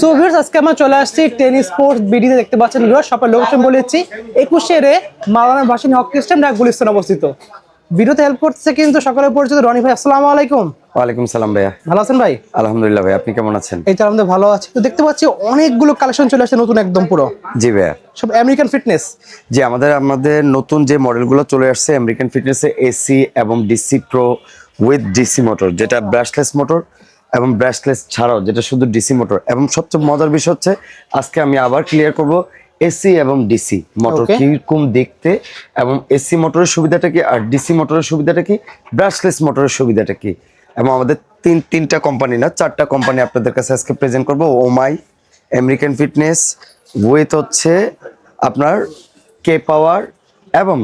So viewers আজকে আমরা চলে আসছি টেনিস স্পোর্টস বিডিতে দেখতে পাচ্ছেন ভিউয়ার্স শপের লোকেশন বলেছি একুশে রে মাওলানা ভাসিনী হকি স্টেম ঢাকা গুলিস্তান অবস্থিত। ভিডিওতে হেল্প করতেছে কিন্তু সকলের পরিচিত রনি ভাই আসসালামু আলাইকুম। ওয়ালাইকুম সালাম ভাইয়া। ভালো আছেন ভাই? আলহামদুলিল্লাহ ভাই আপনি কেমন আছেন? এই তো আমাদের ভালো আছে। তো দেখতে পাচ্ছি অনেকগুলো কালেকশন চলে আসছে নতুন একদম পুরো। জি ভাইয়া। সব আমেরিকান ফিটনেস জি আমাদের আমাদের নতুন যে মডেলগুলো চলে আসছে আমেরিকান ফিটনেসে এসি এবং DC pro with DC motor যেটা ব্রাশলেস মোটর এবং ব্রাশলেস ছাড়াও যেটা শুধু ডিসি মোটর। এবং সবচেয়ে মজার বিষয় হচ্ছে আজকে আমি আবার ক্লিয়ার করব এসি এবং ডিসি মোটর. কীরকম দেখতে এবং এসি মোটরের সুবিধাটা কি আর ডিসি মোটরের সুবিধাটা কি ব্রাশলেস মোটরের সুবিধাটা কি? এবং আমাদের তিন তিনটা কোম্পানি না চারটা কোম্পানি আপনাদের কাছে আজকে প্রেজেন্ট করব ওমাই আমেরিকান ফিটনেস উইথ হচ্ছে আপনার কে পাওয়ার এবং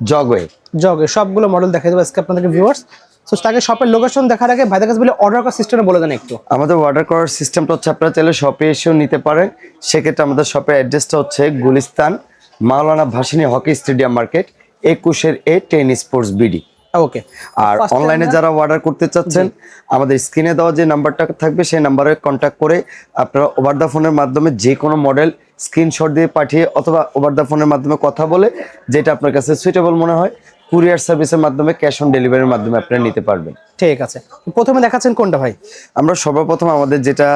জগওয়ে জগে সবগুলো মডেল দেখা যাবে আজকে আপনাদের ভিউয়ার্স সো তাকে শপের লোকেশন দেখার আগে ভাইদের কাছে বলে অর্ডার করার সিস্টেমে বলে দেন একটু। আমাদের অর্ডার করার সিস্টেমটা হচ্ছে আপনারা চাইলে শপে এসেও নিতে পারেন। সেক্ষেত্রে আমাদের শপের অ্যাড্রেসটা হচ্ছে Gulistan Maulana Bhashani hockey stadium market একুশের A ten sports BD. Okay আর অনলাইনে যারা অর্ডার করতে চাচ্ছেন আমাদের স্ক্রিনে দেওয়া যে নাম্বারটা থাকবে সেই নাম্বারে কন্ট্যাক্ট করে আপনারা ওভার দ্য ফোনের মাধ্যমে যে কোনো মডেল স্ক্রিনশট দিয়ে পাঠিয়ে অথবা ওভার দ্য ফোনের মাধ্যমে কথা বলে যেটা আপনার কাছে সুইটেবল মনে হয় কুরিয়ার সার্ভিসের মাধ্যমে ক্যাশ অন ডেলিভারির মাধ্যমে আপনারা নিতে পারবেন। ঠিক আছে। প্রথমে দেখাচ্ছেন কোনটা ভাই? আমরা সর্বপ্রথম আমাদের যেটা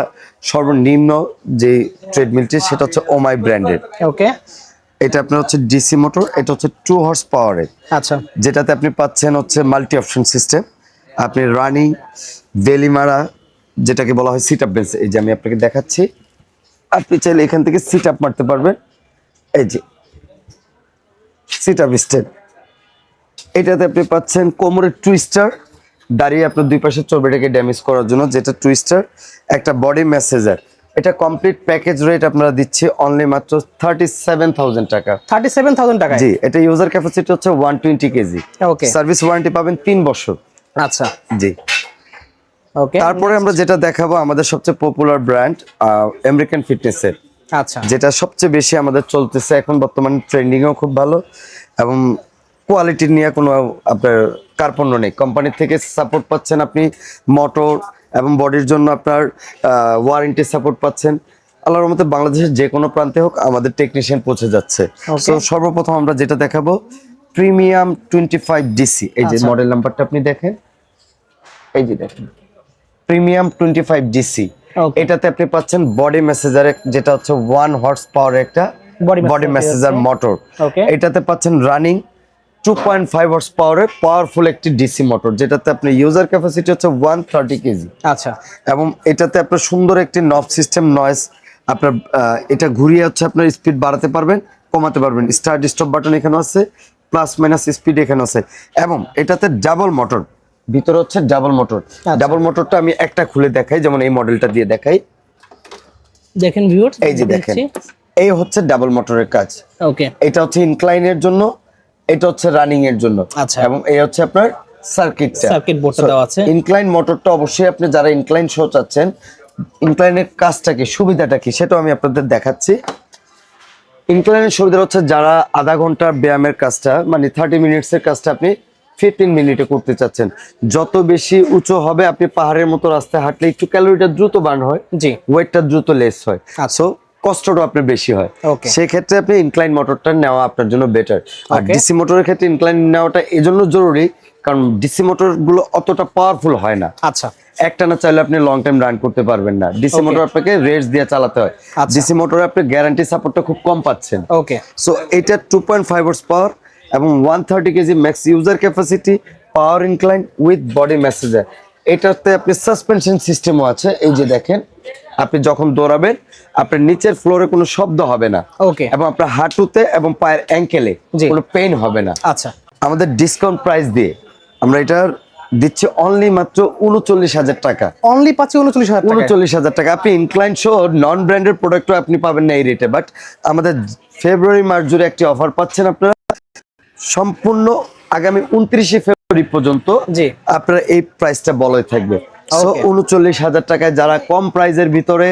সর্বনিম্ন যে ট্রেডমিলটি সেটা হচ্ছে ওমাই ব্র্যান্ডের। ওকে। এটা আপনার হচ্ছে ডিসি মোটর এটা হচ্ছে টু হর্স পাওয়ারের আচ্ছা। যেটাতে আপনি পাচ্ছেন হচ্ছে মাল্টি অপশন সিস্টেম। আপনি রানিং বেলি মারা যেটাকে বলা হয় সিট আপ বেঞ্চ এই যে আমি আপনাকে দেখাচ্ছি। আপনি চাইলে এখান থেকে সিট আপ মারতে পারবেন। এই যে সিট আপ স্টেপ এটাতে আপনি পাচ্ছেন কোমরের টুইস্টার দাঁড়িয়ে আপনার দুই পাশের চর্বিটাকে ড্যামেজ করার জন্য যেটা টুইস্টার একটা বডি মেসেজার এটা কমপ্লিট প্যাকেজ রেট আপনারা দিচ্ছি অনলি মাত্র থার্টি সেভেন থাউজেন্ড টাকা। থার্টি সেভেন থাউজেন্ড টাকা জি এটা ইউজার ক্যাপাসিটি হচ্ছে one twenty KG Okay. Service warranty পাবেন তিন বছর। আচ্ছা। জি। ওকে তারপরে আমরা যেটা দেখাবো আমাদের সবচেয়ে পপুলার ব্র্যান্ড আমেরিকান ফিটনেসের আচ্ছা। যেটা সবচেয়ে বেশি আমাদের চলতেছে এখন বর্তমানে ট্রেন্ডিংও খুব ভালো এবং কোয়ালিটি নিয়ে কোনো আপনার কার্পণ্য নেই। কোম্পানির থেকে সাপোর্ট পাচ্ছেন আপনি মোটর এবং বডির জন্য আপনার ওয়ারেন্টি সাপোর্ট পাচ্ছেন। আল্লাহর মতে বাংলাদেশের যে কোনো প্রান্তে হোক আমাদের টেকনিশিয়ান পৌঁছে যাচ্ছে। তো সর্বপ্রথম আমরা যেটা দেখাবো প্রিমিয়াম টোয়েন্টি ফাইভ ডিসি এই যে আচ্ছা। মডেল নাম্বারটা আপনি দেখেন। এই যে দেখেন। প্রিমিয়াম টোয়েন্টি ফাইভ ডিসি এটাতে আপনি পাচ্ছেন বডি মেসেজার যেটা হচ্ছে ওয়ান হর্স পাওয়ার একটা বডি মেসেজার মোটর এটাতে পাচ্ছেন running two point five horse পাওয়ারের পাওয়ারফুল একটি ডিসি মোটর যেটাতে আপনি ইউজার ক্যাপাসিটি হচ্ছে ওয়ান থার্টি কেজি আচ্ছা। এবং এটাতে আপনার সুন্দর একটি নব সিস্টেম নয়েস আপনার এটা ঘুরিয়ে হচ্ছে আপনার স্পিড বাড়াতে পারবেন কমাতে পারবেন। স্টার্ট স্টপ বাটন এখানে আছে প্লাস মাইনাস স্পিড এখানে আছে। এবং এটাতে ডাবল মোটর ভিতরে হচ্ছে ডাবল মোটর ডাবল মোটরটা আমি একটা খুলে দেখাই যেমন এই মডেলটা দিয়ে দেখাই। দেখেন ভিউয়ার্স এই যে দেখেন এই হচ্ছে ডাবল মোটরের কাজ। ওকে এটা হচ্ছে ইনক্লাইনের জন্য এটা হচ্ছে রানিং এর জন্য আচ্ছা। এবং এই হচ্ছে আপনার সার্কিটটা সার্কিট board টা দেওয়া আছে। ইনক্লাইন মোটরটা অবশ্যই আপনি যারা ইনক্লাইন শো চাচ্ছেন ইনক্লাইনের কাজটা কি সুবিধাটা কি সেটাও আমি আপনাদের দেখাচ্ছি ইনক্লাইনের সুবিধা হচ্ছে যারা আধা ঘণ্টার ব্যায়ামের কাজটা মানে থার্টি মিনিটস এর কাজটা আপনি ফিফটিন মিনিটে করতে চাচ্ছেন যত বেশি উঁচু হবে আপনি পাহাড়ের মতো রাস্তায় হাঁটলে একটু ক্যালোরিটা দ্রুত বার্ন হয় জি ওয়েটটা দ্রুত লেস হয় আচ্ছা। সো কষ্টটা আপনার বেশি হয়. সেক্ষেত্রে আপনি ইনক্লাইন মোটরটা নেওয়া আপনার জন্য বেটার আর ডিসি মোটরের ক্ষেত্রে ইনক্লাইন নেওয়াটা এজন্য জরুরি কারণ ডিসি মোটরগুলো অতটা পাওয়ারফুল হয় না। আচ্ছা। একটা না চাইলে আপনি লং টাইম রান করতে পারবেন না। ডিসি মোটর আপনাকে রেস্ট দিয়ে চালাতে হয়। আচ্ছা। ডিসি মোটরে আপনি গ্যারান্টি সাপোর্টটা খুব কম পাচ্ছেন। ওকে সো এটা two point five horse power এবং one thirty KG max user capacity power incline with body massager এটাতে আপনি সাসপেনশন সিস্টেমও আছে। এই যে দেখেন আপনি যখন দৌড়াবেন আপনার নিচের ফ্লোরে কোনো শব্দ হবে না। ওকে এবং আপনার হাঁটুতে এবং পায়ের অ্যাঙ্কেলে। কোনো পেইন হবে না। আচ্ছা। আমাদের ডিসকাউন্ট প্রাইস দিয়ে আমরা এটার দিচ্ছি অনলি মাত্র উনচল্লিশ হাজার টাকা। অনলি পাচ্ছি উনচল্লিশ হাজার টাকা উনচল্লিশ হাজার টাকা। আপনি ইনক্লাইন শো নন ব্র্যান্ডের প্রোডাক্টও আপনি পাবেন না এই রেটে বাট আমাদের ফেব্রুয়ারি মার্চ জুড়ে একটি অফার পাচ্ছেন আপনারা। সম্পূর্ণ আগামী উনত্রিশে ফেব্রুয়ারি পর্যন্ত জি। আপনার এই প্রাইসটা বলাই থাকবে. উনচল্লিশ হাজার টাকায় যারা কম প্রাইজের ভিতরে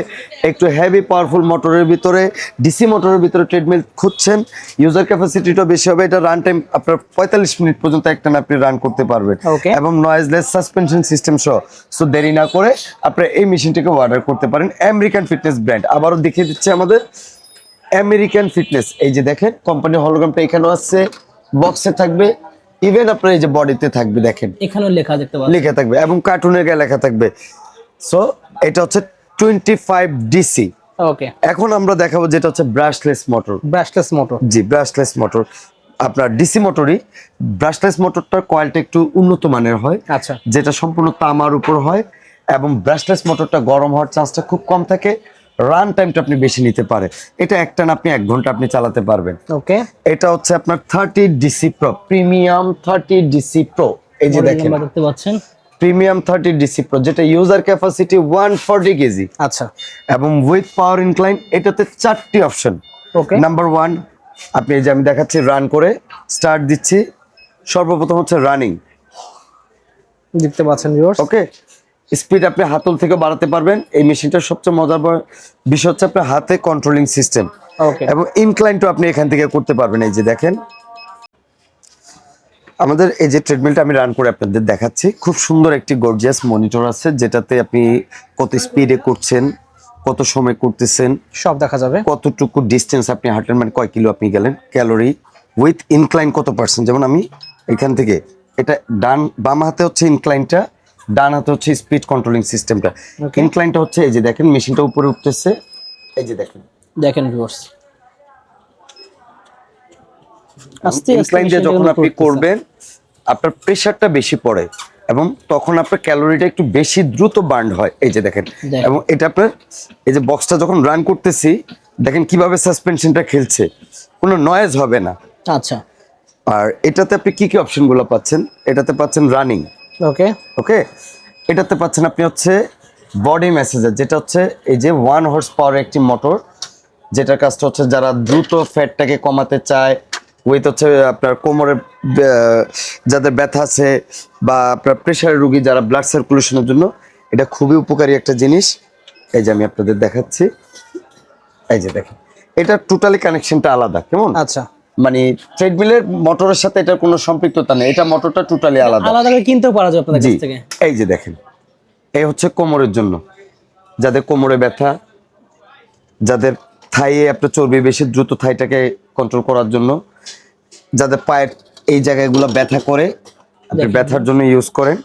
একটু হেভি পাওয়ারফুল মোটরের ভিতরে ডিসি মোটরের ভিতরে ট্রেডমিল খুঁজছেন ইউজার ক্যাপাসিটিটা বেশি হবে এটা রান টাইম আপনার পঁয়তাল্লিশ মিনিট পর্যন্ত একটা আপনি রান করতে পারবেন. এবং নয়েজলেস সাসপেনশন সিস্টেম সহ সো দেরি না করে আপনার এই মেশিনটিকে অর্ডার করতে পারেন আমেরিকান ফিটনেস ব্র্যান্ড আবারও দেখিয়ে দিচ্ছে আমাদের আমেরিকান ফিটনেস এই যে দেখেন কোম্পানি হলোগ্রামটা এখানেও আছে বক্সে থাকবে। ইভেন আপনার এই যে বডিতে থাকবে দেখেন। এখানেও লেখা দেখতে পাচ্ছেন। লেখা থাকবে এবং কার্টুনের গায়ে লেখা থাকবে। সো এটা হচ্ছে টোয়েন্টি ফাইভ ডিসি ওকে এখন আমরা দেখাবো যেটা হচ্ছে ব্রাশলেস মোটর ব্রাশলেস মোটর জি ব্রাশলেস মোটর আপনার ডিসি মোটরই ব্রাশলেস মোটরটার কয়েলটা একটু উন্নত মানের হয়। আচ্ছা। যেটা সম্পূর্ণ তামার উপর হয় এবং ব্রাশলেস মোটরটা গরম হওয়ার চান্সটা খুব কম থাকে। রান টাইমটা আপনি বেশি নিতে পারে। এটা একটানা আপনি এক ঘণ্টা আপনি চালাতে পারবেন। ওকে। এটা হচ্ছে আপনার thirty DC pro premium thirty DC pro এই যে দেখেন। দেখতে পাচ্ছেন। প্রিমিয়াম থার্টি ডিসি প্রো যেটা user capacity one forty KG আচ্ছা। এবং উইথ পাওয়ার ইনক্লাইন এটাতে চারটি অপশন ওকে। নাম্বার ওয়ান আপনি এই যে আমি দেখাচ্ছি রান করে স্টার্ট দিচ্ছি। সর্বপ্রথম হচ্ছে রানিং দেখতে পাচ্ছেন ভিউয়ার্স ওকে স্পিড আপনি হাতল থেকে বাড়াতে পারবেন। এই মেশিনটার সবচেয়ে মজার বিষয় হচ্ছে আপনার হাতে কন্ট্রোলিং সিস্টেম এবং ইনক্লাইনটা আপনি এখান থেকে করতে পারবেন। এই যে দেখেন। আমাদের এই যে ট্রেডমিলটা আমি রান করে আপনাদের দেখাচ্ছি। খুব সুন্দর একটি গর্জিয়াস মনিটর আছে যেটাতে আপনি কত স্পিডে করছেন কত সময় করতেছেন সব দেখা যাবে। কতটুকু ডিস্টেন্স আপনি হাঁটলেন মানে কয় কিলো আপনি গেলেন ক্যালোরি উইথ ইনক্লাইন কত পার্সেন্ট যেমন আমি এখান থেকে এটা ডান বাম হাতে হচ্ছে ইনক্লাইনটা ডান হাতে হচ্ছে স্পিড কন্ট্রোলিং সিস্টেমটা. ইনক্লাইনটা হচ্ছে এই যে দেখেন মেশিনটা উপরে উঠতেছে। এই যে দেখেন। দেখেন ভিউয়ার্স আস্তে ইনক্লাইন দিয়ে যখন আপনি করবেন আপনার প্রেশারটা বেশি পড়ে এবং তখন আপনার ক্যালোরিটা একটু বেশি দ্রুত বার্ন হয়। এই যে দেখেন। দেখেন। এবং এটা আপনার এই যে বক্সটা যখন রান করতেছি দেখেন কীভাবে সাসপেনশনটা খেলছে। কোনো নয়েজ হবে না। আচ্ছা। আর এটাতে আপনি কি কি অপশনগুলো পাচ্ছেন? এটাতে পাচ্ছেন রানিং ওকে ওকে এটাতে পাচ্ছেন আপনি হচ্ছে বডি মেসেজার যেটা হচ্ছে এই যে ওয়ান হর্স পাওয়ার একটি মোটর যেটার কাজটা হচ্ছে যারা দ্রুত ফ্যাটটাকে কমাতে চায় উইথ হচ্ছে আপনার কোমরের যাদের ব্যথা আছে বা আপনার প্রেশারের রুগী যারা ব্লাড সার্কুলেশনের জন্য এটা খুবই উপকারী একটা জিনিস। এই যে আমি আপনাদের দেখাচ্ছি। এই যে দেখেন এটা টোটালি কানেকশনটা আলাদা কেমন? আচ্ছা। মানে ট্রেডমিলের মোটরের সাথে এটা কোনো সম্পৃক্ততা নেই। এটা মোটরটা টোটালি আলাদা। আলাদা করে কিনতেও পারা যাবে আপনাদের কাছ থেকে। এই যে দেখেন এই হচ্ছে কোমরের জন্য। যাদের কোমরে ব্যথা যাদের থাইয়ে আপনার চর্বি বেশি দ্রুত থাইটাকে কন্ট্রোল করার জন্য যাদের পায়ের এই জায়গাগুলো ব্যথা করে আপনি ব্যথার জন্য ইউজ করেন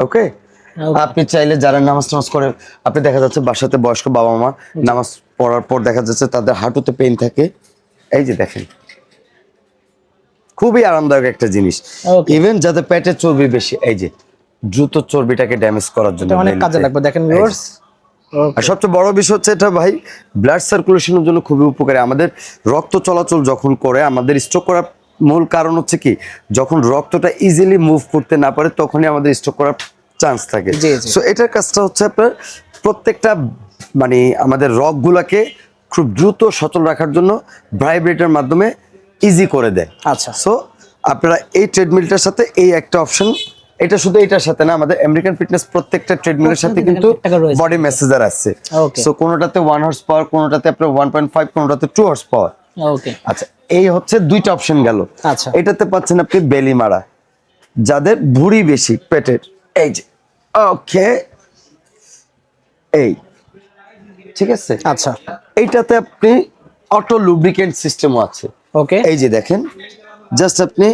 ওকে। আপনি চাইলে যারা নামাজ টামাজ করে আপনি দেখা যাচ্ছে বাসাতে বয়স্ক বাবা মা নামাজ পড়ার পর দেখা যাচ্ছে তাদের হাঁটুতে পেইন থাকে। এই যে দেখেন খুবই আরামদায়ক একটা জিনিস. ইভেন যাদের পেটের চর্বি বেশি এই যে দ্রুত চর্বিটাকে ড্যামেজ করার জন্য অনেক কাজে লাগবে। দেখেন ভিউয়ার্স আর সবচেয়ে বড় বিষয় হচ্ছে এটা ভাই ব্লাড সার্কুলেশনের জন্য খুবই উপকারী। আমাদের রক্ত চলাচল যখন করে আমাদের স্ট্রোক করার মূল কারণ হচ্ছে কি যখন রক্তটা ইজিলি মুভ করতে না পারে তখনই আমাদের স্ট্রোক করার চান্স থাকে। সো এটার কাজটা হচ্ছে আপনার প্রত্যেকটা মানে আমাদের রগগুলাকে খুব দ্রুত সচল রাখার জন্য ভাইব্রেটের মাধ্যমে ইজি করে দেয়। আচ্ছা। সো আপনারা এই ট্রেডমিলটার সাথে এই একটা অপশন এটা শুধু এটার সাথে না আমাদের আমেরিকান ফিটনেস প্রত্যেকটা ট্রেডমিলের সাথে কিন্তু বডি মেসেজার আছে. সো কোনোটাতে ওয়ান হর্স পাওয়ার কোনোটাতে আপনার ওয়ান পয়েন্ট ফাইভ কোনোটাতে টু হর্স পাওয়ার ওকে আচ্ছা এই হচ্ছে দুইটা অপশন গেল। আচ্ছা। এটাতে পাচ্ছেন আপনি বেলি মারা। যাদের ভুঁড়ি বেশি পেটের। এই যে ওকে এই ঠিক আছে? আচ্ছা। এইটাতে আপনি অটো লুব্রিকেন্ট সিস্টেমও আছে। ওকে এই যে দেখেন জাস্ট আপনি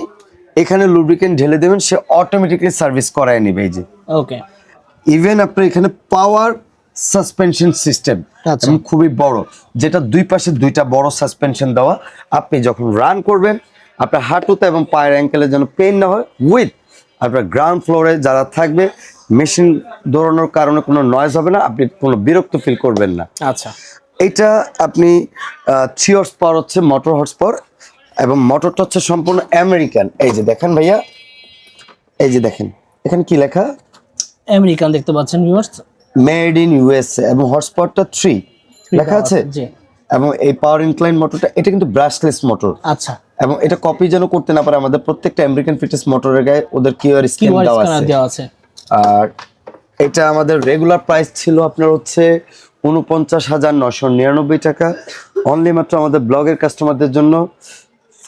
এখানে লুব্রিকেন্ট ঢেলে দেবেন সে অটোমেটিকলি সার্ভিস করায় নেবে এই যে। ওকে ইভেন আপনার এখানে পাওয়ার সাসপেনশন সিস্টেম খুবই বড় যেটা দুই পাশে দুইটা বড় সাসপেনশন দেওয়া আপনি যখন রান করবেন আপনার হাঁটুতে এবং পায়ের অ্যাঙ্কেলের জন্য পেন না হয় উইথ আপনার গ্রাউন্ড ফ্লোরে যারা থাকবে মেশিন দৌড়ানোর কারণে কোনো নয়েজ হবে না আপনি কোনো বিরক্ত ফিল করবেন না। আচ্ছা। এইটা আপনি থ্রি হর্স পাওয়ার হচ্ছে মোটর হর্স পাওয়ার এবং মোটরটা হচ্ছে সম্পূর্ণ আমেরিকান এই যে দেখেন ভাইয়া এই যে দেখেন এখানে কি লেখা? আমেরিকান দেখতে পাচ্ছেন ভিউয়ার্স মেড ইন ইউএসএ এবং হর্স পাওয়ারটা থ্রি লেখা আছে? জি। এবং এই পাওয়ার ইনক্লাইন মোটরটা এটা কিন্তু ব্রাশলেস মোটর আচ্ছা। এবং এটা কপি যেন করতে না পারে আমাদের প্রত্যেকটা আমেরিকান ফিটনেস মোটরের গায়ে ওদের কিউআর স্ক্যান দেওয়া আছে। আর এটা আমাদের রেগুলার প্রাইস ছিল আপনার হচ্ছে উনপঞ্চাশ হাজার নশো নিরানব্বই টাকা। অনলি মাত্র আমাদের ব্লগের কাস্টমারদের জন্য।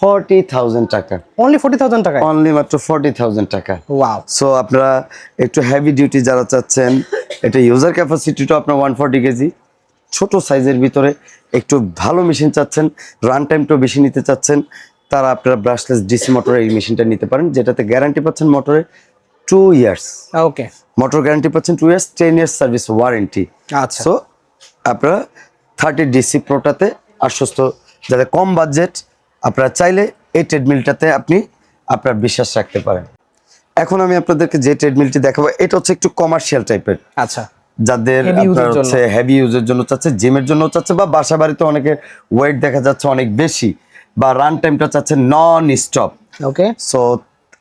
ফর্টি থাউজেন্ড টাকা। অনলি ফোর্টি থাউজেন্ড টাকায়? অনলি মাত্র ফর্টি থাউজেন্ড টাকা। ওয়াও সো আপনারা একটু হেভি ডিউটি যারা চাচ্ছেন এটা ইউজার ক্যাপাসিটিটা আপনার ওয়ান ফর্টি কেজি। ছোট সাইজের ভিতরে একটু ভালো মেশিন চাচ্ছেন রান টাইমটাও বেশি নিতে চাচ্ছেন তারা আপনারা ব্রাশলেস ডিসি মোটরের এই মেশিনটা নিতে পারেন যেটাতে গ্যারান্টি পাচ্ছেন মোটরে two years okay motor guarantee পাচ্ছেন two years ten years service warranty আচ্ছা। সো আপনারা থার্টি ডিসি প্রোটাতে আশ্বস্ত যাতে কম বাজেট আপনারা চাইলে এই ট্রেডমিলটাতে আপনি আপনার বিশ্বাস রাখতে পারেন। এখন আমি আপনাদেরকে যে ট্রেডমিলটি দেখাবো এটা হচ্ছে একটু কমার্শিয়াল টাইপের আচ্ছা। যাদের আপনার হচ্ছে হেভি ইউজের জন্য চাচ্ছে জিমের জন্য চাচ্ছে বা বাসা বাড়িতে অনেকের ওয়েট দেখা যাচ্ছে অনেক বেশি বা রান টাইমটা চাচ্ছে নন স্টপ ওকে সো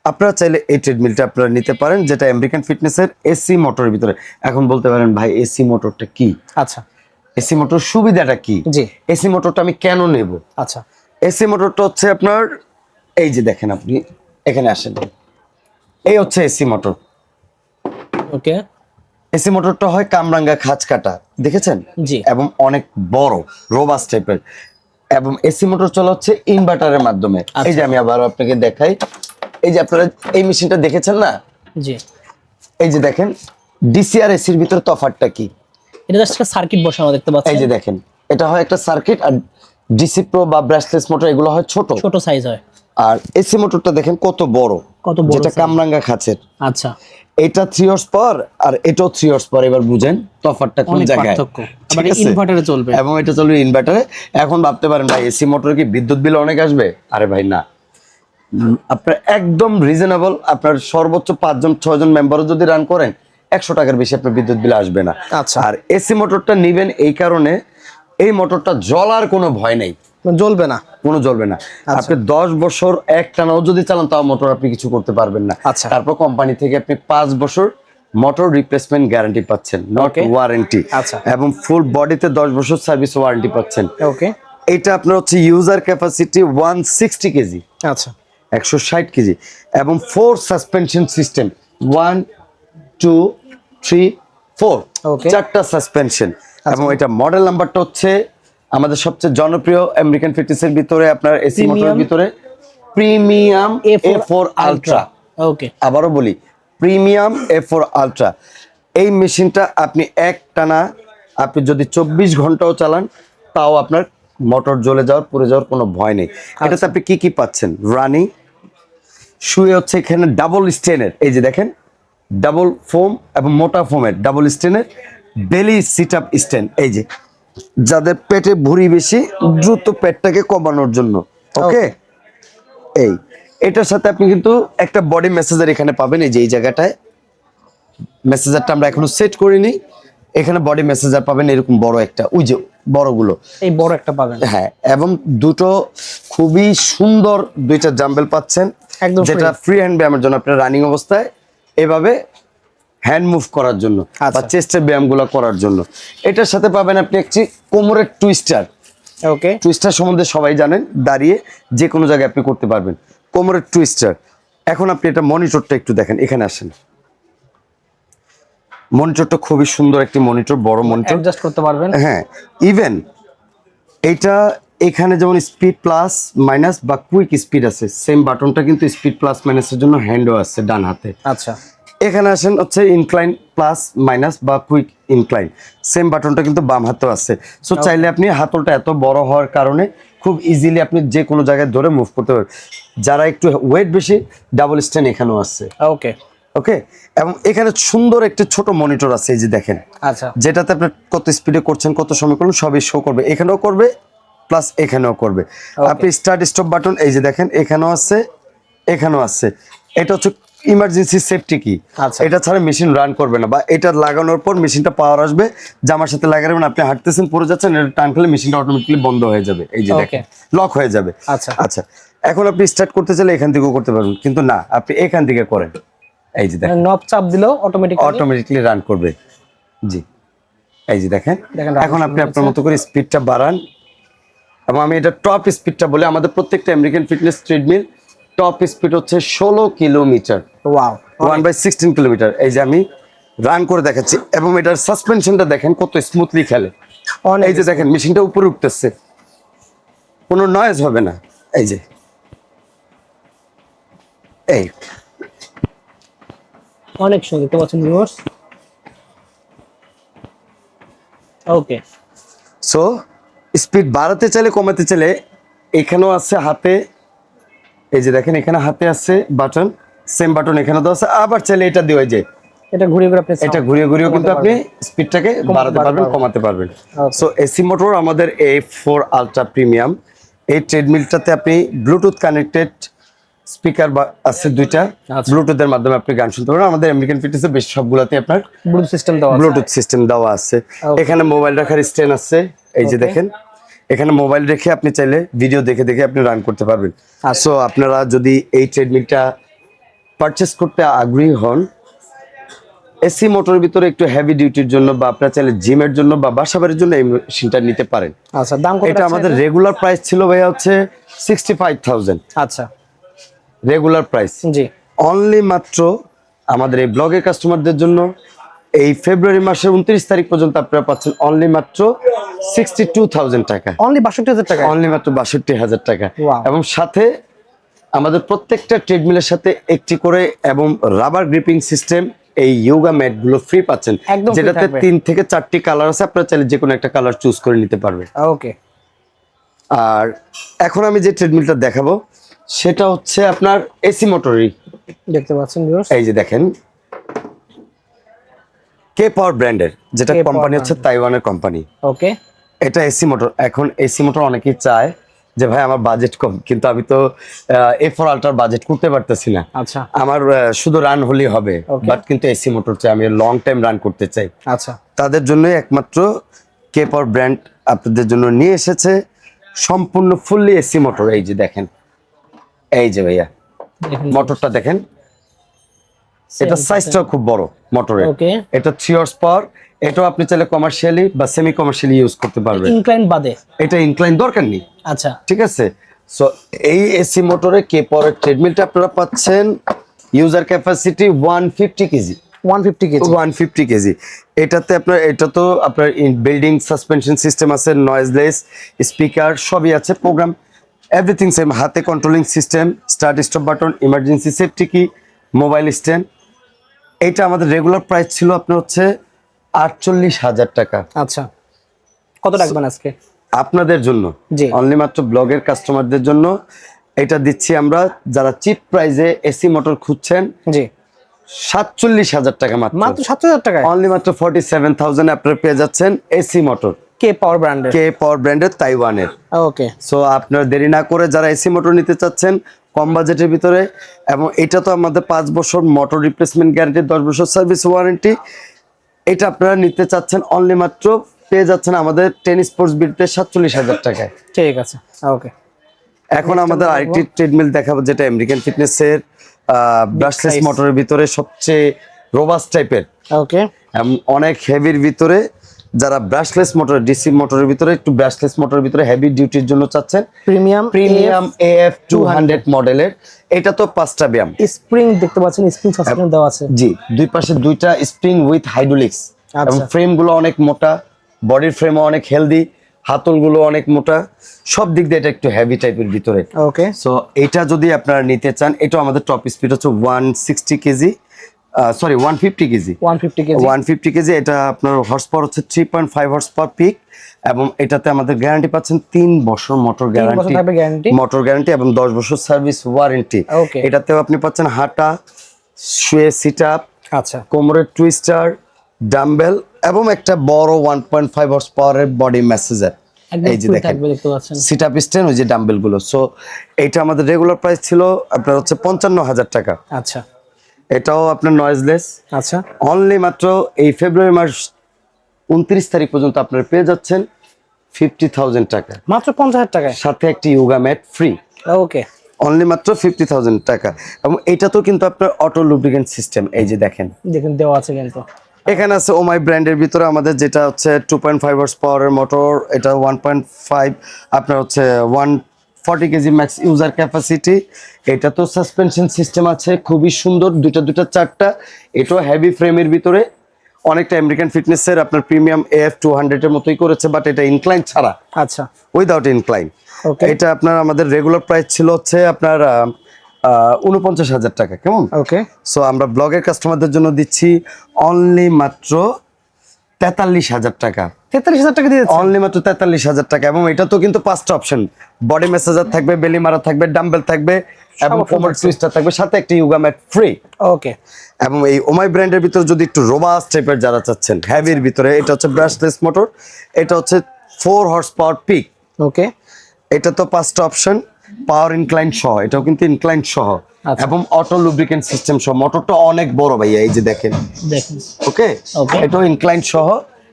আপনারা চাইলে এই ট্রেডমিলটা আপনারা নিতে পারেন যেটা আমেরিকান ফিটনেসের এসি মোটরের ভিতরে। এখন বলতে পারেন ভাই এসি মোটরটা কি? আচ্ছা। এসি মোটর সুবিধাটা কি? জি। এসি মোটরটা আমি কেন নেব? আচ্ছা। এসি মোটরটা হচ্ছে আপনার এই যে দেখেন আপনি এখানে আসেন। এই হচ্ছে এসি মোটর। ওকে। এসি মোটরটা হয় কামরাঙ্গা খাঁচ কাটা দেখেছেন? জি। এবং অনেক বড় রোবাস টাইপের এবং এসি মোটর চলা হচ্ছে ইনভার্টারের মাধ্যমে। এই যে আমি আবার আপনাকে দেখাই। এই যে আপনারা এই মেশিনটা দেখেছেন না? জি। এই যে দেখেন ডিসি আর এসির ভিতরে তফাৎটা কি? এটা জাস্ট একটা সার্কিট বসানো দেখতে পাচ্ছি এই যে দেখেন এটা হয় একটা সার্কিট আর ডিসি প্রো বা ব্রাশলেস মোটর এগুলো হয় ছোট। ছোট সাইজ হয়। আর এসি মোটরটা দেখেন কত বড়। কত বড় যেটা কামরাঙ্গা খাঁচের। আচ্ছা। এটা থ্রি হর্স পর আর এটাও থ্রি হর্স পর এবার বুঝেন তফাৎটা কোন জায়গায়। আবার ইনভার্টারে চলবে। এবং এটা চলবে ইনভার্টারে এখন ভাবতে পারেন ভাই এসি মোটর কি বিদ্যুৎ বিল অনেক আসবে? আরে ভাই না। আপনার একদম রিজনেবল আপনার সর্বোচ্চ পাঁচজন ছয়জন মেম্বারও যদি রান করেন একশো টাকার বেশি আপনার বিদ্যুৎ বিল আসবে না। আচ্ছা। আর এসি মোটরটা নিবেন এই কারণে এই মোটরটা জ্বলার কোনো ভয় নেই। জ্বলবে না। কোনো জ্বলবে না। আচ্ছা। আপনি দশ বছর এক টানাও যদি চালান তাও মোটর আপনি কিছু করতে পারবেন না। আচ্ছা। তারপর কোম্পানি থেকে আপনি পাঁচ বছর মোটর রিপ্লেসমেন্ট গ্যারান্টি পাচ্ছেন নট ওয়ারেন্টি আচ্ছা। এবং ফুল বডিতে দশ বছর সার্ভিস ওয়ারেন্টি পাচ্ছেন। ওকে এটা আপনার হচ্ছে user capacity one sixty KG আচ্ছা। একশো ষাট কেজি এবং four suspension system one two three four. চারটা সাসপেনশন এবং এটা মডেল নাম্বারটা হচ্ছে আমাদের সবচেয়ে জনপ্রিয় আমেরিকান ফিটনেসের ভিতরে আপনার এসি মোটরের ভিতরে। Premium A four ultra okay আবারও বলি প্রিমিয়াম এ ফোর আলট্রা এই মেশিনটা আপনি এক টানা আপনি যদি চব্বিশ ঘন্টাও চালান তাও আপনার মোটর জ্বলে যাওয়ার পুড়ে যাওয়ার কোনো ভয় নেই। এটাতে আপনি কি কি পাচ্ছেন? রানিং শুয়ে হচ্ছে এখানে ডাবল স্টেনের এই যে দেখেন ডাবল ফোম এবং মোটা ফোমের ডাবল স্টেনের বেলি সিট আপ স্ট্যান্ড এই যে যাদের পেটে ভুঁড়ি বেশি দ্রুত পেটটাকে কমানোর জন্য ওকে এই এটার সাথে আপনি কিন্তু একটা বডি মেসেজার এখানে পাবেন এই যে এই জায়গাটায়। মেসেজারটা আমরা এখনও সেট করিনি এখানে বডি মেসেজার পাবেন এরকম বড় একটা ওই যে বড়গুলো। এই বড় একটা পাবেন। হ্যাঁ এবং দুটো খুবই সুন্দর দুইটা জাম্বেল পাচ্ছেন একদম। যেটা ফ্রি হ্যান্ড ব্যায়ামের জন্য আপনার রানিং অবস্থায়। এভাবে হ্যান্ড মুভ করার জন্য বা আচ্ছা। চেস্টের ব্যায়ামগুলো করার জন্য। এটার সাথে পাবেন আপনি একটি কোমরের টুইস্টার ওকে টুইস্টার সম্বন্ধে সবাই জানেন দাঁড়িয়ে যে কোনো জায়গায় আপনি করতে পারবেন। কোমরের টুইস্টার এখন আপনি এটা মনিটরটা একটু দেখেন এখানে আসেন। মনিটরটা খুবই সুন্দর একটি মনিটর বড় মনিটর অ্যাডজাস্ট করতে পারবেন। হ্যাঁ ইভেন এটা এখানে যেমন স্পিড প্লাস মাইনাস বা কুইক স্পিড আছে সেম বাটনটা কিন্তু স্পিড প্লাস মাইনাসের জন্য হ্যান্ডও আছে ডান হাতে। আচ্ছা। এখানে আসেন হচ্ছে ইনক্লাইন প্লাস মাইনাস বা কুইক ইনক্লাইন সেম বাটনটা কিন্তু বাম হাতেও আছে। সো চাইলে আপনি হাতলটা এত বড় হওয়ার কারণে খুব ইজিলি আপনি যে কোনো জায়গায় ধরে মুভ করতে পারবেন। যারা একটু ওয়েট বেশি ডাবল স্ট্যান্ড এখানেও আছে। ওকে ওকে এবং এখানে সুন্দর একটা ছোট মনিটর আছে এই যে দেখেন। আচ্ছা। যেটাতে আপনি কত স্পিডে করছেন কত সময় করলেন সবই শো করবে। এখানেও করবে প্লাস এখানেও করবে। আপনি স্টার্ট স্টপ বাটন এই যে দেখেন এখানেও আছে এখানেও আছে। এটা হচ্ছে ইমার্জেন্সি সেফটি কি আচ্ছা। এটা ছাড়া মেশিন রান করবে না বা এটা লাগানোর পর মেশিনটা পাওয়ার আসবে জামার সাথে লাগাবেন আপনি হাঁটতেছেন পড়ে যাচ্ছেন এটা টান খেলে মেশিনটা অটোমেটিকলি বন্ধ হয়ে যাবে। এই যে দেখেন লক হয়ে যাবে। আচ্ছা। আচ্ছা এখন আপনি স্টার্ট করতে চাইলে এখান থেকেও করতে পারবেন কিন্তু না আপনি এখান থেকে করেন। এই যে দেখেন। নব চাপ দিলেও অটোমেটিক অটোমেটিকলি রান করবে। জি। এই যে দেখেন। দেখেন, এখন আপনি আপনার মতো করে স্পিডটা বাড়ান। এবং আমি এটা টপ স্পিডটা বলে আমাদের প্রত্যেকটা American fitness treadmill top speed হচ্ছে ষোলো kilometre. One by sixteen kilometre এই যে আমি রান করে দেখাচ্ছি এবং এটার সাসপেনশনটা দেখেন কত স্মুথলি খেলে। এই যে দেখেন মেশিনটা উপরে উঠতেছে। কোনো নয়েজ হবে না। এই যে। এই। অনেক সুন্দর। দেখতে পাচ্ছেন ভিউয়ার্স ওকে সো স্পিড বাড়াতে চাইলে কমাতে চাইলে এখানেও আছে হাতে এই যে দেখেন এখানে হাতে আছে বাটন সেম বাটন এখানে তো আছে। আবার চাইলে এটা দিয়ে ওই যে এটা ঘুরিয়ে ঘুরে আপনি এটা ঘুরিয়ে ঘুরিয়েও কিন্তু আপনি স্পিডটাকে বাড়াতে পারবেন। কমাতে পারবেন। সো এসি মোটর আমাদের এ ফোর আলট্রা প্রিমিয়াম এই ট্রেডমিলটাতে আপনি ব্লুটুথ কানেক্টেড স্পিকার আছে দুইটা। আচ্ছা। ব্লুটুথের মাধ্যমে আপনি গান শুনতে পারেন। আমাদের আমেরিকান ফিটনেসে বেশ সবগুলাতে আপনার ব্লুটুথ সিস্টেম দেওয়া আছে। ব্লুটুথ সিস্টেম দেওয়া আছে। এখানে মোবাইল রাখার স্ট্যান্ড আছে। এই যে দেখেন এখানে মোবাইল রেখে আপনি চাইলে ভিডিও দেখে দেখে আপনি রান করতে পারবেন। সো আপনারা যদি এই ট্রেডমিলটা পারচেস করতে আগ্রহী হন এসি মোটরের ভিতরে একটু হেভি ডিউটির জন্য বা আপনার চাইলে জিমের জন্য বা বাসাবাড়ির জন্য এই মেশিনটা নিতে পারেন। আচ্ছা দাম কত এটা আমাদের রেগুলার প্রাইস ছিল ভাইয়া হচ্ছে সিক্সটি ফাইভ থাউজেন্ড আচ্ছা। রেগুলার প্রাইস জি। অনলি মাত্র আমাদের এই ব্লগের কাস্টমারদের জন্য এই ফেব্রুয়ারি মাসের উনত্রিশ তারিখ পর্যন্ত আপনারা পাচ্ছেন অনলি মাত্র সিক্সটি টু থাউজেন্ড টাকা। অনলি বাষট্টি হাজার টাকা? অনলি মাত্র বাষট্টি হাজার টাকা। এবং সাথে আমাদের প্রত্যেকটা ট্রেডমিলের সাথে একটি করে এবং রাবার গ্রিপিং সিস্টেম এই ইয়োগা ম্যাটগুলো ফ্রি পাচ্ছেন। যেটাতে তিন থেকে চারটি কালার আছে আপনারা চাইলে যে কোনো একটা কালার চুজ করে নিতে পারবেন ওকে আর এখন আমি যে ট্রেডমিলটা দেখাবো সেটা হচ্ছে আপনার এসি মোটরই দেখতে পাচ্ছেন এই যে দেখেন কে পাওয়ার ব্র্যান্ডের যেটা কোম্পানি হচ্ছে তাইওয়ানের কোম্পানি ওকে এটা এসি মোটর এখন এসি মোটর অনেকেই চায় যে ভাই আমার বাজেট কম। কিন্তু আমি তো এ ফোর আল্ট্রার বাজেট করতে পারতেছি না। আচ্ছা। আমার শুধু রান হলেই হবে। বাট কিন্তু এসি মোটর চাই আমি লং টাইম রান করতে চাই। আচ্ছা। তাদের জন্যই একমাত্র কে পাওয়ার ব্র্যান্ড আপনাদের জন্য নিয়ে এসেছে। সম্পূর্ণ ফুললি এসি মোটর এই যে দেখেন। এই যে ভাইয়া। মোটরটা দেখেন। এটা সাইজটা খুব বড় মোটরের ওকে এটা থ্রি হর্স পাওয়ার এটাও আপনি চাইলে কমার্শিয়ালি বা সেমি কমার্শিয়ালি ইউজ করতে পারবেন। ইনক্লাইন বাদে? এটা ইনক্লাইন দরকার নেই। আচ্ছা। ঠিক আছে? সো এই এসি মোটরে কে পরের ট্রেডমিলটা আপনারা পাচ্ছেন user capacity one fifty K. One fifty K. One fifty K. G আপনার এটা তো আপনার বিল্ডিং সাসপেনশন সিস্টেম আছে নয়েজলেস স্পিকার সবই আছে প্রোগ্রাম এভরিথিং সেম হাতে controlling system start stop button emergency safety key mobile stand এটা আমাদের রেগুলার প্রাইস ছিল আপনার হচ্ছে আটচল্লিশ হাজার টাকা। আচ্ছা। কত রাখবেন আজকে? আপনাদের জন্য। অনলি মাত্র ব্লগের কাস্টমারদের জন্য। এটা দিচ্ছি আমরা যারা চিপ প্রাইজে এসি মোটর খুঁজছেন জি। সাতচল্লিশ হাজার টাকা মাত্র। মাত্র সাত হাজার টাকায়? অনলি মাত্র ফর্টি সেভেন থাউজেন্ড আপনারা পেয়ে যাচ্ছেন এসি মোটর কে পাওয়ার ব্র্যান্ডের কে পাওয়ার ব্র্যান্ডের তাইওয়ানের ওকে সো আপনারা দেরি না করে যারা এসি মোটর নিতে চাচ্ছেন কম বাজেটের ভিতরে এবং এটা তো আমাদের পাঁচ বছর মোটর রিপ্লেসমেন্ট গ্যারান্টি দশ বছর সার্ভিস ওয়ারেন্টি এটা আপনারা নিতে চাচ্ছেন অনলি মাত্র পেয়ে যাচ্ছেন আমাদের টেনিস স্পোর্টস বিটতে সাতচল্লিশ হাজার টাকায়। ঠিক আছে ওকে এখন আমাদের আরেকটি ট্রেডমিল দেখাবো যেটা আমেরিকান ফিটনেসের ব্রাশলেস. মোটরের ভিতরে সবচেয়ে রোবাস টাইপের ওকে অনেক হেভির ভিতরে যারা ব্রাশলেস মোটর ডিসি মোটরের ভিতরে একটু ব্রাশলেস মোটরের ভিতরে হেভি ডিউটির জন্য চাচ্ছেন। Premium premium F two hundred মডেলের এটা তো পাঁচটা ব্যায়াম। স্প্রিং দেখতে পাচ্ছেন স্প্রিং সাসপেনশন দেওয়া আছে। জি দুই পাশে দুইটা স্প্রিং উইথ হাইড্রোলিক্স। এবং ফ্রেমগুলো অনেক মোটা বডির ফ্রেমও অনেক হেলদি হাতলগুলো অনেক মোটা। সব দিক দিয়ে এটা একটু হেভি টাইপের ভিতরে। ওকে সো এটা যদি আপনারা নিতে চান এটা আমাদের টপ স্পিড হচ্ছে one sixty KG sorry one fifty KG. One fifty KG. One fifty KG এটা আপনার হর্স পাওয়ার হচ্ছে three point five horse power peak এবং এটাতে আমাদের গ্যারান্টি পাচ্ছেন তিন বছর মোটর গ্যারান্টি মোটর গ্যারান্টি এবং দশ বছর সার্ভিস ওয়ারেন্টি এটাতেও আপনি পাচ্ছেন হাঁটা শুয়ে সিট আপ আচ্ছা। কোমরের টুইস্টার ডাম্বেল এবং একটা বড় ওয়ান পয়েন্ট ফাইভ হর্স পাওয়ারের বডি ম্যাসেজার এই যে দেখেন সিট আপ স্ট্যান্ড ওই যে ডাম্বেলগুলো। সো এইটা আমাদের রেগুলার প্রাইস ছিল আপনার হচ্ছে পঞ্চান্ন হাজার টাকা। আচ্ছা। এটাও আপনার নয়েজলেস আচ্ছা। অনলি মাত্র এই ফেব্রুয়ারি মাস উনত্রিশ তারিখ পর্যন্ত আপনারা পেয়ে যাচ্ছেন ফিফটি থাউজেন্ড টাকা। মাত্র পঞ্চাশ হাজার টাকায়? সাথে একটি yoga mat free okay only মাত্র ফিফটি থাউজেন্ড টাকা। এবং এটা তো কিন্তু আপনার অটো লুব্রিকেন্ট সিস্টেম এই যে দেখেন। দেখুন দেওয়া আছে কিন্তু। এখানে আছে ওমাই ব্র্যান্ডের ভিতরে আমাদের যেটা হচ্ছে টু পয়েন্ট ফাইভ হার্স পাওয়ারের মোটর এটা ওয়ান পয়েন্ট ফাইভ আপনার হচ্ছে one forty KG max user capacity এটা তো সাসপেনশন সিস্টেম আছে খুবই সুন্দর দুইটা দুইটা চারটা। এটাও হ্যাভি ফ্রেমের ভিতরে। অনেকটা আমেরিকান ফিটনেসের আপনার প্রিমিয়াম এফ টু হান্ড্রেডের মতোই করেছে বাট এটা ইনক্লাইন ছাড়া। আচ্ছা। Without incline. এটা আপনার আমাদের রেগুলার প্রাইস ছিল হচ্ছে আপনার উনপঞ্চাশ হাজার টাকা কেমন? ওকে সো আমরা ব্লগের কাস্টমারদের জন্য দিচ্ছি অনলি মাত্র তেতাল্লিশ হাজার টাকা। তেতাল্লিশ হাজার টাকা দিয়ে দিচ্ছেন? অনলি মাত্র তেতাল্লিশ হাজার টাকা এবং এটা তো কিন্তু পাঁচটা অপশন বডি মেসেজার থাকবে বেলি মারা থাকবে ডাম্বেল থাকবে এবং কোমর। টুইস্টার থাকবে সাথে একটা ইউগা ম্যাট ফ্রি ওকে এবং এই ওমাই ব্র্যান্ডের ভিতরে যদি একটু রোবাস টাইপের যারা চাচ্ছেন হ্যাভির ভিতরে এটা হচ্ছে ব্রাশলেস মোটর এটা হচ্ছে four horse power peak okay এটা তো পাঁচটা অপশন পাওয়ার ইনক্লাইন সহ এটাও কিন্তু ইনক্লাইন সহ। আচ্ছা। এবং অটো লুব্রিকেন্ট সিস্টেম সহ মোটরটা অনেক বড় ভাইয়া এই যে দেখেন। দেখুন। ওকে. এটাও ইনক্লাইন সহ।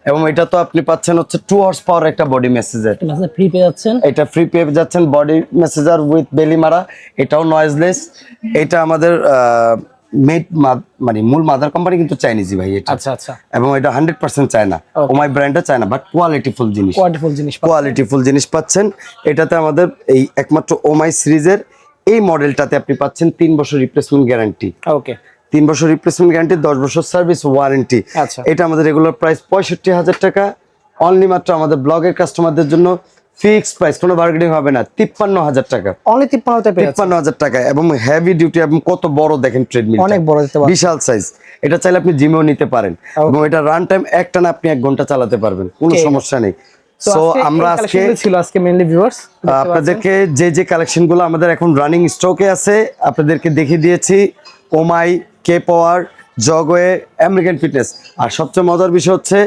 এবং এটা তো আপনি পাচ্ছেন হচ্ছে টু হর্স পাওয়ার একটা বডি মেসেজের ফ্রি পেয়ে যাচ্ছেন। এটা ফ্রি পেয়ে যাচ্ছেন বডি মেসেজার উইথ বেলি মারা এটাও নয়েজলেস এটা আমাদের মেড মানে মূল মাদার কোম্পানি কিন্তু চাইনিজি ভাই এটা। আচ্ছা আচ্ছা। এবং এটা হান্ড্রেড পার্সেন্ট চায়না. ওমাই ব্র্যান্ডে চায়না বাট কোয়ালিটিফুল জিনিস। কোয়ালিটিফুল জিনিস। কোয়ালিটিফুল জিনিস পাচ্ছেন। এটাতে আমাদের এই একমাত্র ওমাই সিরিজের এই মডেলটাতে আপনি পাচ্ছেন তিন বছর রিপ্লেসমেন্ট গ্যারান্টি ওকে তিন বছর রিপ্লেসমেন্ট গ্যারান্টি দশ বছর সার্ভিস ওয়ারেন্টি আচ্ছা। এটা আমাদের রেগুলার প্রাইস পঁয়ষট্টি হাজার টাকা। অনলি মাত্র আমাদের ব্লগের কাস্টমারদের জন্য ফিক্স প্রাইস কোনো বার্গেনিং হবে না তিপ্পান্ন হাজার টাকা। অনলি যাচ্ছেন। তিপ্পান্ন হাজার টাকা এবং হেভি ডিউটি এবং কত বড় দেখেন ট্রেডমিল অনেক বড় বিশাল সাইজ এটা চাইলে আপনি জিমেও নিতে পারেন এবং এটা রান টাইম একটা না আপনি এক ঘণ্টা চালাতে পারবেন কোনো সমস্যা নেই। সো আমরা আজকে ছিল আজকে মেইনলি ভিউয়ার্স আপনাদেরকে যে যে কালেকশনগুলো আমাদের এখন রানিং স্টকে আছে আপনাদেরকে দেখিয়ে দিয়েছি ওমাই কে পাওয়ার জগওয়ে আমেরিকান ফিটনেস আর সবচেয়ে মজার বিষয় হচ্ছে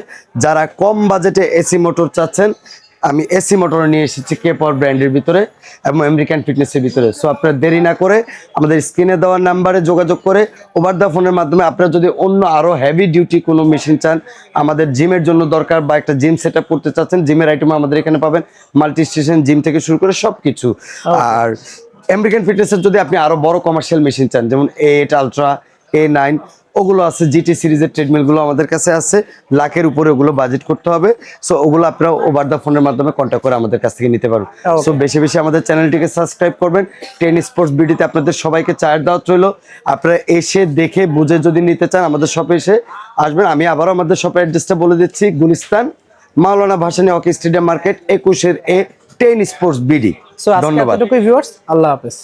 যারা কম বাজেটে এসি মোটর চাচ্ছেন আমি এসি মোটর নিয়ে এসেছি কে পাওয়ার ব্র্যান্ডের ভিতরে এবং আমেরিকান ফিটনেসের ভিতরে। সো আপনারা দেরি না করে আমাদের স্ক্রিনে দেওয়ার নাম্বারে যোগাযোগ করে ওভার দ্য ফোনের মাধ্যমে আপনারা যদি অন্য আরও হেভি ডিউটি কোনো মেশিন চান আমাদের জিমের জন্য দরকার বা একটা জিম সেট করতে চাচ্ছেন জিমের আইটেম আমাদের এখানে পাবেন। মাল্টি স্টেশন জিম থেকে শুরু করে সবকিছু। আর আমেরিকান ফিটনেসের যদি আপনি আরও বড় কমার্শিয়াল মেশিন চান যেমন A eight ultra A nine ওগুলো আছে জিটি সিরিজের ট্রেডমিলগুলো আমাদের কাছে আছে। লাখের উপরে ওগুলো বাজেট করতে হবে। সো ওগুলো আপনারা ওভার দ্য ফোনের মাধ্যমে কন্ট্যাক্ট করে আমাদের কাছ থেকে নিতে পারবেন। সো বেশি বেশি আমাদের চ্যানেলটিকে সাবস্ক্রাইব করবেন। টেন স্পোর্টস বিডিতে আপনাদের সবাইকে চায়ের দাওয়াত রইল। আপনারা এসে দেখে বুঝে যদি নিতে চান আমাদের শপে এসে আসবেন। আমি আবারও আমাদের শপের অ্যাড্রেসটা বলে দিচ্ছি Gulistan Maulana Bhashani hockey stadium market একুশের A ten sports BD so ধন্যবাদ। আল্লাহ হাফেজ।